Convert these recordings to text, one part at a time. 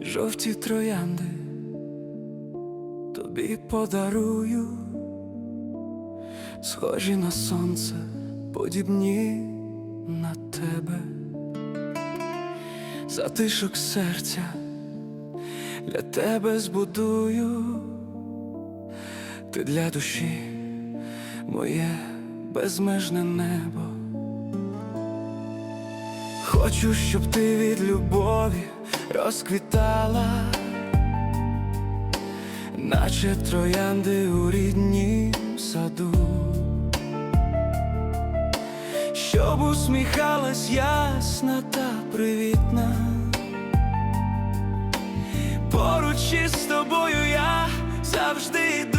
Жовті троянди тобі подарую, схожі на сонце, подібні на тебе, затишок серця для тебе збудую, ти для душі моє безмежне небо. Хочу, щоб ти від любові розквітала, наче троянди у ріднім саду, щоб усміхалась ясна та привітна. Поруч із тобою я завжди йду.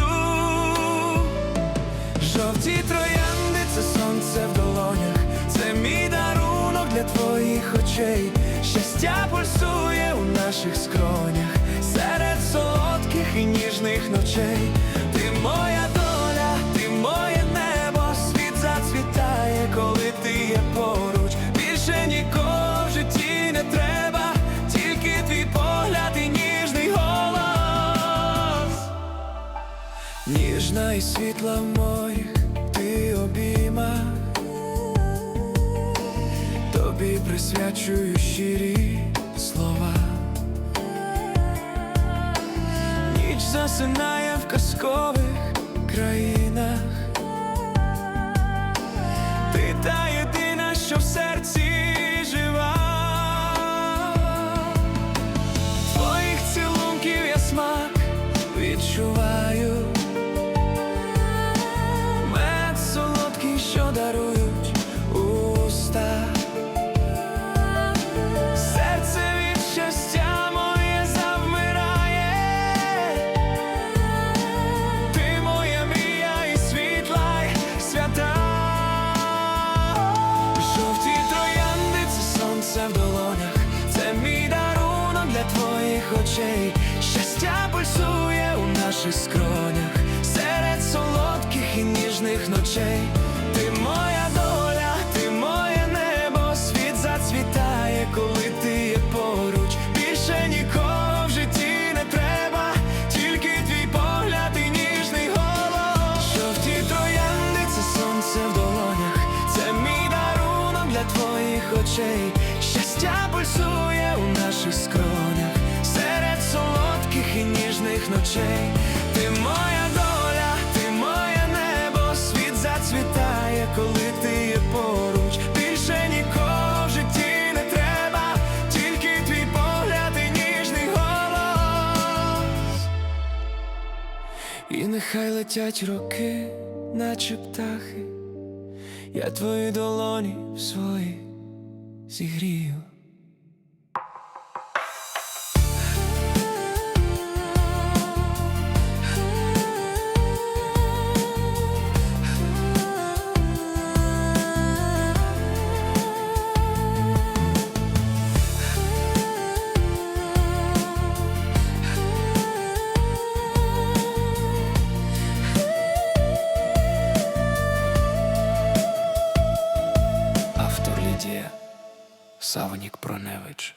Жовті троянди це сонце в долонях, це мій дарунок для твоїх очей. Щастя пульсує у наших скронях, Ніжна і світла в моїх ти обійма, Тобі присвячую щирі слова. Ніч засинає в казкових країнах очей. Щастя пульсує у наших скронях Серед солодких і ніжних ночей. Ти моя доля, ти моє небо Світ зацвітає, коли ти є поруч. Більше нікого в житті не треба Тільки твій погляд і ніжний голос. Жовті троянди це сонце в долонях. Це мій дарунок для твоїх очей. Щастя пульсує ніжних ночей. Ти моя доля, ти моє небо Світ зацвітає, коли ти є поруч. Більше нікого в житті не треба Тільки твій погляд і ніжний голос. І нехай летять роки, наче птахи, я твої долоні в свої зігрію. Савнік Проневич.